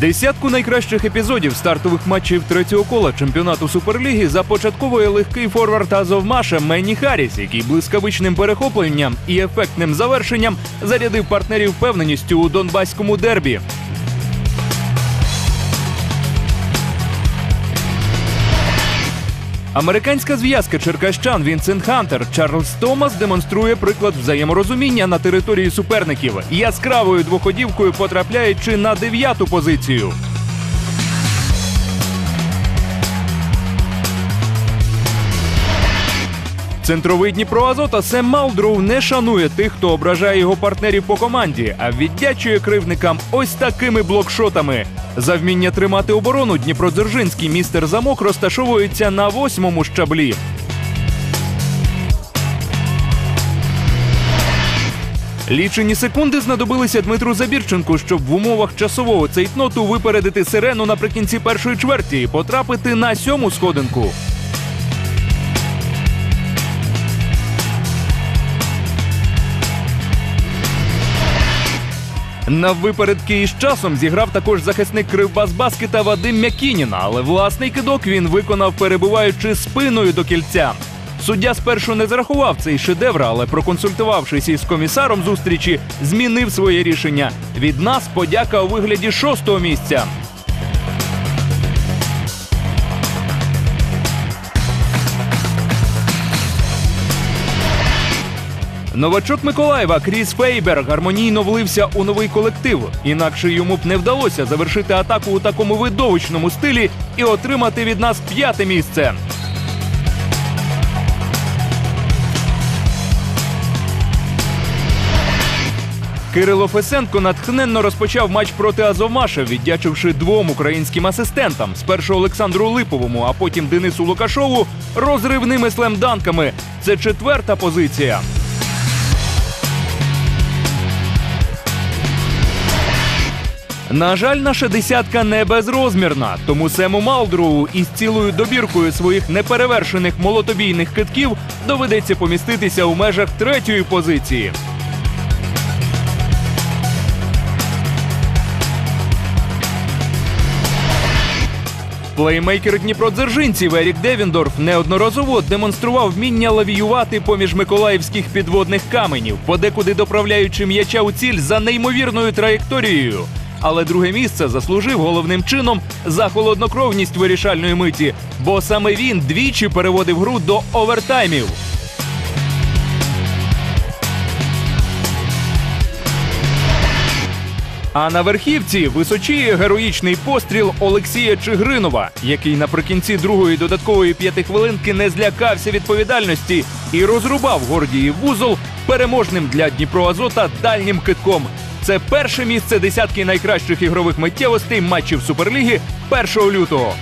Десятку найкращих епізодів стартових матчів третього кола чемпіонату Суперліги започатковує легкий форвард Азовмаша Менні Харріс, який блискавичним перехопленням і ефектним завершенням зарядив партнерів впевненістю у донбаському дербі. Американська зв'язка черкащан Вінсент Хантер Чарльз Томас демонструє приклад взаєморозуміння на території суперників, яскравою двоходівкою потрапляючи на дев'яту позицію. Центровий Дніпро Азота Сем Малдроу не шанує тих, хто ображає його партнерів по команді, а віддячує кривникам ось такими блокшотами. За вміння тримати оборону Дніпродзержинський містер замок розташовується на восьмому щаблі. Лічені секунди знадобилися Дмитру Забірченку, щоб в умовах часового цейтноту випередити сирену наприкінці першої чверті і потрапити на сьому сходинку. На випередки із часом зіграв також захисник Кривбас Баскета Вадим Мякініна, але власний кидок він виконав, перебуваючи спиною до кільця. Суддя спершу не зарахував цей шедевр, але проконсультувавшись із комісаром зустрічі, змінив своє рішення. Від нас подяка у вигляді шостого місця. Новачок Миколаєва Кріс Фейбер гармонійно влився у новий колектив. Інакше йому б не вдалося завершити атаку у такому видовищному стилі і отримати від нас п'яте місце. Кирило Фесенко натхненно розпочав матч проти Азовмаша, віддячивши двом українським асистентам: спершу Олександру Липовому, а потім Денису Лукашову розривними слемданками. Це четверта позиція. На жаль, наша десятка не безрозмірна, тому Сему Малдроу із цілою добіркою своїх неперевершених молотобійних китків доведеться поміститися у межах третьої позиції. Плеймейкер Дніпродзержинців Ерік Девіндорф неодноразово демонстрував вміння лавіювати поміж миколаївських підводних каменів, подекуди доправляючи м'яча у ціль за неймовірною траєкторією. Але друге місце заслужив головним чином за холоднокровність вирішальної миті, бо саме він двічі переводив гру до овертаймів. А на верхівці височіє героїчний постріл Олексія Чигринова, який наприкінці другої додаткової п'ятихвилинки не злякався відповідальності і розрубав Гордії вузол переможним для Дніпроазота дальнім китком. Це перше місце десятки найкращих ігрових миттєвостей матчів Суперліги 1 лютого.